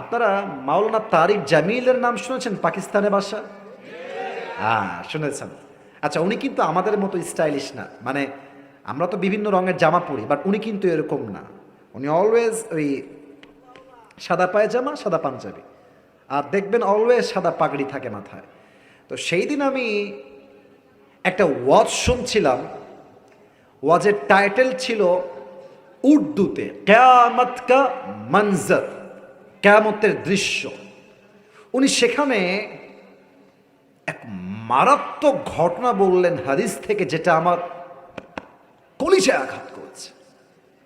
আপনারা মাওলানা তারিক জামিলের নাম শুনেছেন পাকিস্তানে বাসা? হ্যাঁ শুনেছেন। আচ্ছা উনি কিন্তু আমাদের মতো স্টাইলিশ না। মানে আমরা তো বিভিন্ন রঙের জামা পরি, বাট উনি কিন্তু এরকম না। উনি অলওয়েজ ওই সাদা পায়জামা, সাদা পাঞ্জাবি। আর দেখবেন অলওয়েজ সাদা পাগড়ি থাকে মাথায়। তো সেই দিন আমি একটা ওয়াজ শুনছিলাম। ওয়াজের টাইটেল ছিল, উর্দুতে কেয়ামত কা কেয়ামতের দৃশ্য। উনি সেখানে এক মারাত্মক ঘটনা বললেন হাদিস থেকে, যেটা আমার কলিজায় আঘাত করেছে।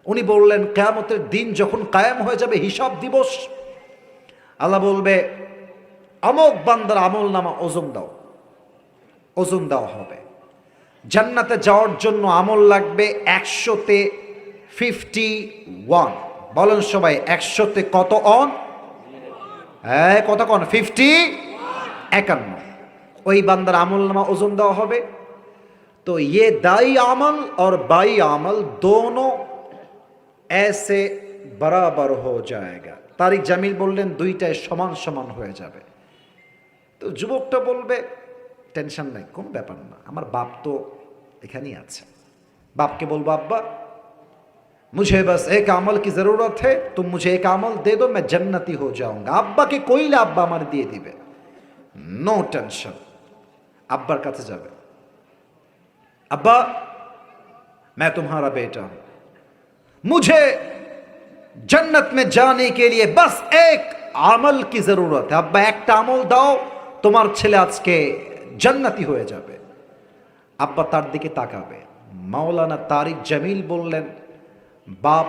উনি বললেন, কেয়ামতের দিন যখন কায়েম হয়ে যাবে হিসাব দিবস, আল্লাহ বলবে অমক বান্দার আমল নামা ওজন দাও, ওজন দেওয়া হবে। জান্নাতে যাওয়ার জন্য আমল লাগবে একশোতে ফিফটি ওয়ান বলেন সবাই, একশোতে কত অন হ্যাঁ কত কন? ফিফটি একান্ন। ওই বান্দার আমল নামা ওজন দেওয়া হবে। তো ইয়ে দাই আমল আর বাই আমল দোনো এসে বরাবর হো জায়গা। তারিক জামিল বললেন দুইটায় সমান সমান হয়ে যাবে। তো যুবকটা বলবে, টেনশন নাই, কোনো ব্যাপার না। আমার বাপ তো এখানেই আছে। বাপকে বলব, আব্বা मुझे बस एक अमल की जरूरत है तुम मुझे एक अमल दे दो मैं जन्नती हो जाऊंगा আব্বা কে কইলে আব্বা আমার দিয়ে দিবে নো টেনশন আব্বার কাছে যাবে अब्बा मैं तुम्हारा बेटा हूं मुझे जन्नत में जाने के लिए बस एक আমল কি জরুরত আব্বা একটা আমল দাও তোমার ছেলে আজকে জান্নাতি হয়ে যাবে আব্বা তার দিকে তাকাবে মাওলানা তারিক জামিল বললেন বাপ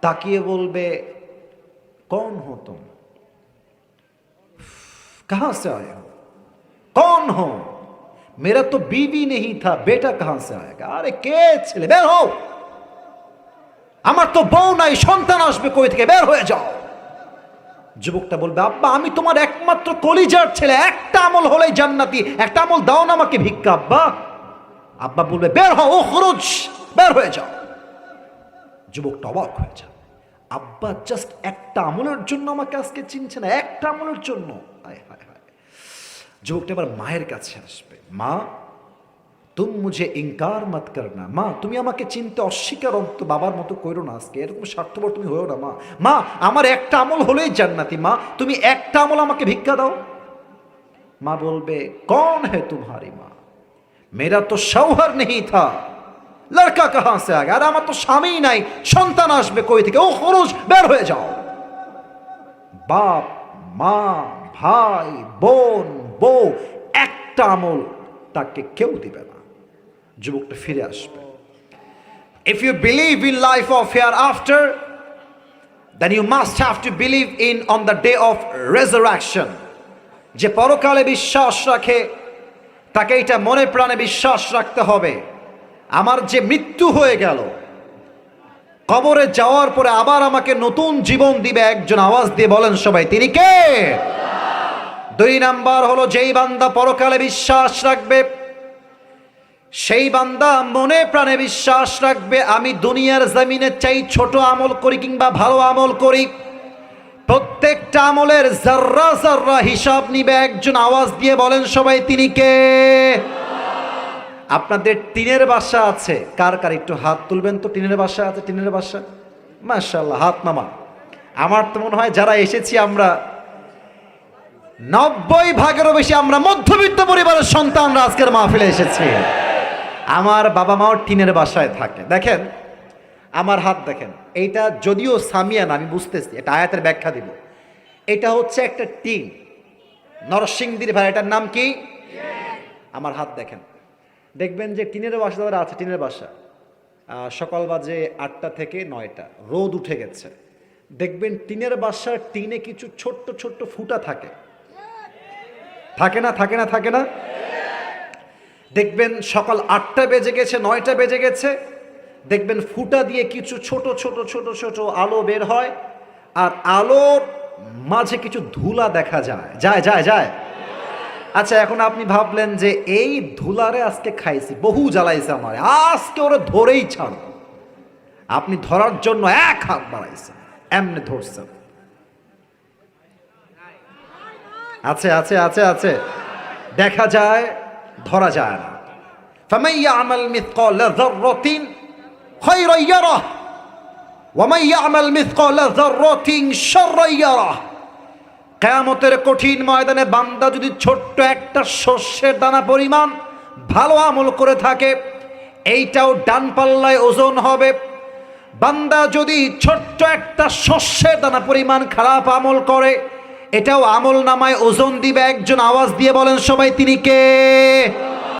তাকিয়ে বলবে, কন হো তুম? कहां से आए हो कौन हो मेरा तो बीवी नहीं था बेटा कहां কে ছেলে? বের হও! আমার তো বউ নাই, সন্তান আসবে কই থেকে? বের হয়ে যাও! যুবকটা বলবে, আব্বা, আমি তোমার একমাত্র কলিজার ছেলে। একটা আমল হলেই জান্নাতি, একটা আমল দাও না আমাকে ভিক্ষা, আব্বা। আব্বা বলবে, বের হও খরচ বের হয়ে যাও। যুবকটা অবাক হয়ে যায়। আব্বা জাস্ট একটা আমলের জন্য আমাকে আজকে চিনছে না, একটা আমলের জন্য। হায় যুবকটা এবার মায়ের কাছে আসবে। মা, তুম মুঝে ইনকার মত কর না মা, তুমি আমাকে চিনতে অস্বীকার অন্ত বাবার মতো করো না আজকে। এরকম স্বার্থপর তুমি হয়েও না, মা। মা, আমার একটা আমল হলেই জান্নাতি। মা, তুমি একটা আমল আমাকে ভিক্ষা দাও। মা বলবে, কন হে তুমারি মা? মেরা তো সৌহার নেই থা। লড়কা কাহা সে আগে? আর আমার তো স্বামী নাই, সন্তান আসবে কই থেকে? ও খরচ বের হয়ে যাও। বাপ, মা, ভাই, বোন, বউ, একটা আমল তাকে কেউ দিবে না। যুবকটা ফিরে আসবে। If you believe in life of hereafter then you must have to believe in on the day of resurrection যে পরকালে বিশ্বাস রাখে, তাকে এটা মনে প্রাণে বিশ্বাস রাখতে হবে। আমার যে মৃত্যু হয়ে গেল, কবরে যাওয়ার পরে আবার আমাকে নতুন জীবন দিবে একজন আওয়াজ দিয়ে বলেন সবাই, তিনি কে? দুই নাম্বার হলো যেই বান্দা পরকালে বিশ্বাস রাখবে, সেই বান্দা মনে প্রাণে বিশ্বাস রাখবে, আমি দুনিয়ার জমিনে চাই ছোট আমল করি কিংবা ভালো আমল করি। প্রত্যেকটা আমলের জাররা জাররা হিসাব নিবে, একজন আওয়াজ দিয়ে বলেন সবাই, তিনি কে? আপনাদের টিনের বাসা আছে। কার কার? একটু হাত তুলবেন তো, টিনের বাসা আছে, টিনের বাসা? মাশাল্লাহ হাত নামা আমার তো মনে হয় যারা এসেছি আমরা, নব্বই ভাগেরও বেশি আমরা মধ্যবিত্ত পরিবারের সন্তানরা আজকের মাহফিলে এসেছি। আমার বাবা মাও টিনের বাসায় থাকে। দেখেন, আমার হাত দেখেন, এইটা যদিও সামিয়ান আমি বুঝতেছি, এটা আয়াতের ব্যাখ্যা দিব। এটা হচ্ছে একটা টিন, নরসিংদীর ভাই, এটার নাম কি? আমার হাত দেখেন দেখবেন যে টিনের বাসা যারা আছে, টিনের বাসা। সকাল বাজে আটটা থেকে নয়টা। রোদ উঠে গেছে। দেখবেন টিনের বাসার টিনে কিছু ছোট্ট ছোট্ট ফুটা থাকে। থাকে না থাকে না থাকে না? দেখবেন সকাল আটটা বেজে গেছে, নয়টা বেজে গেছে। দেখবেন ফুটা দিয়ে কিছু ছোট ছোট ছোট ছোট আলো বের হয়। আর আলোর মাঝে কিছু ধুলা দেখা যায়। যায় যায় যায়। আচ্ছা এখন আপনি ভাবলেন যে এই ধুলারে আজকে খাইছি, বহু জ্বালাইছে আমার, আজকে ওরা ধরেই ছাড় আপনি ধরার জন্য এক হাত বাড়াইছেন, এমনি ধরছেন। আছে আছে আছে আছে। দেখা যায়, ধরা যায় না। ফামাইয়া আমাল মিথকল যাররাতিন খায়রা ইয়ারা ওয়া মাইয়া আমাল মিথকল যাররাতিন শাররা ইয়ারা কেয়ামতের কঠিন ময়দানে বান্দা যদি ছোট্ট একটা শস্যের দানা পরিমাণ ভালো আমল করে থাকে, এইটাও ডান পাল্লায় ওজন হবে। বান্দা যদি ছোট্ট একটা শস্যের দানা পরিমাণ খারাপ আমল করে, এটাও আমল নামায় ওজন দিবে। একজন আওয়াজ দিয়ে বলেন, সবাই তিনি কে?